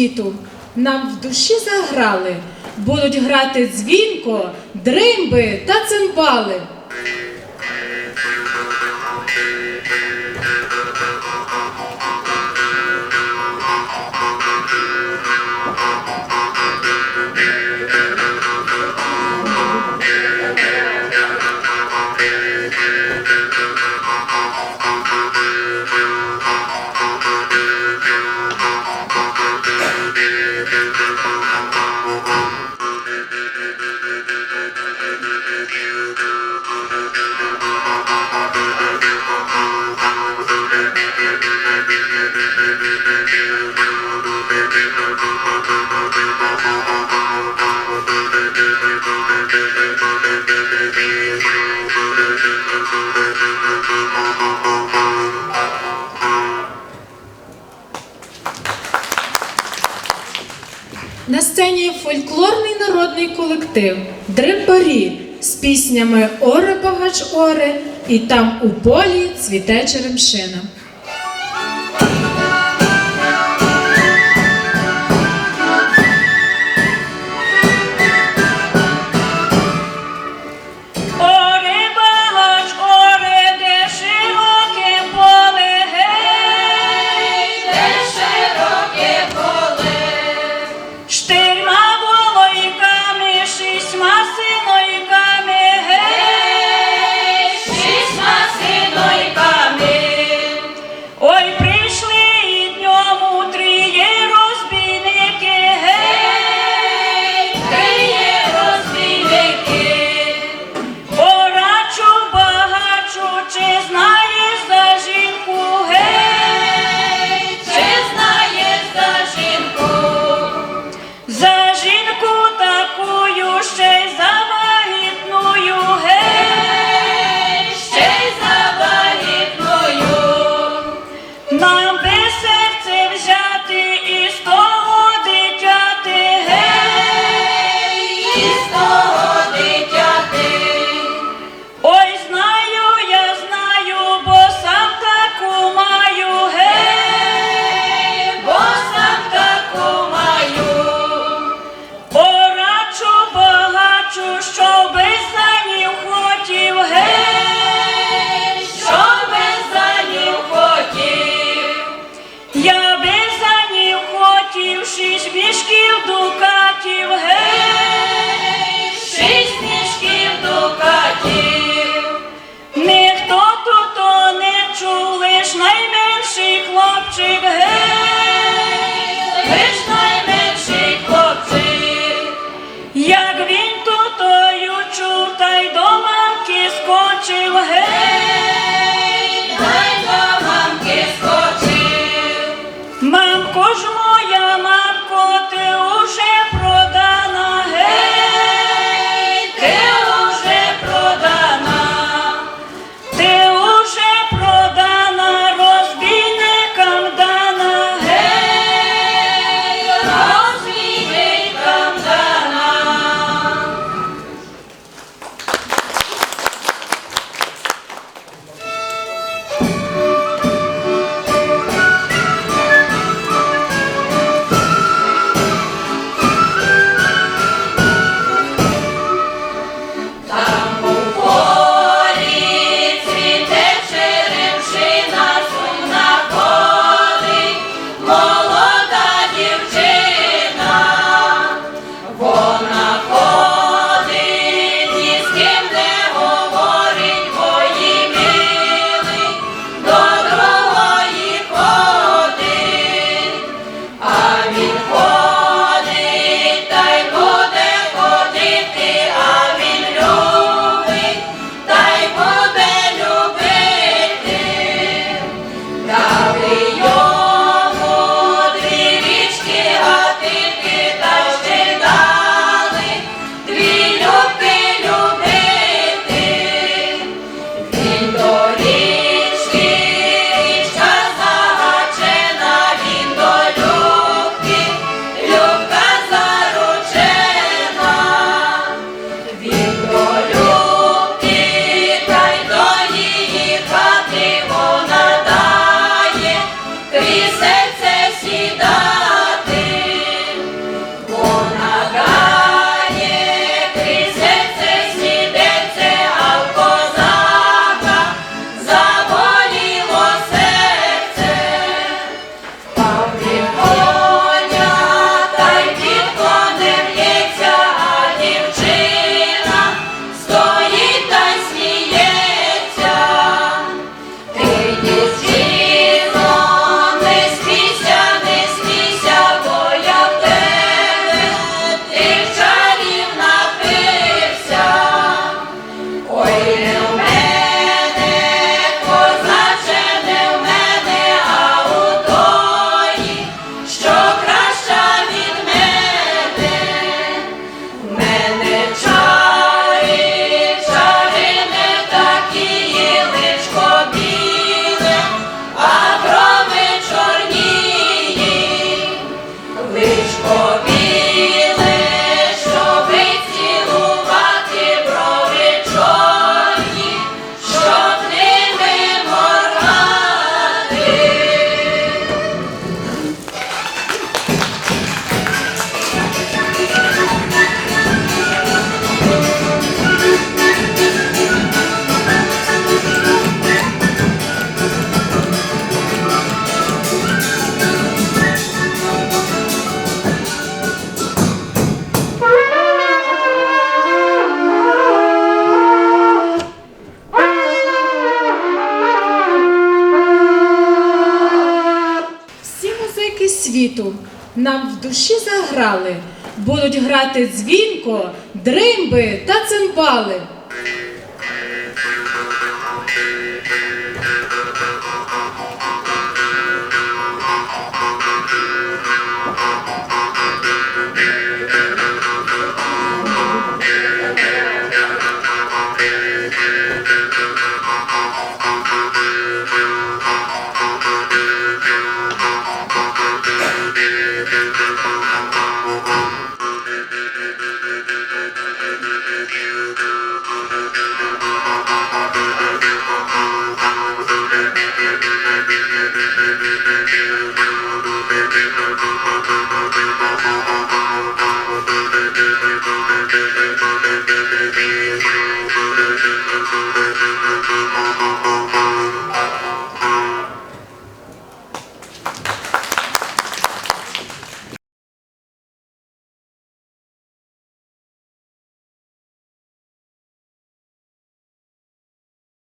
світу нам в душі заграли, будуть грати дзвінко, дримби та цимбали. На сцені фольклорний народний колектив Дрипарі з піснями Оре багач оре і там у полі цвіте черемшина. I want you ahead. Yeah. Світу. Нам в душі заграли, будуть грати дзвінко, дримби та цимбали.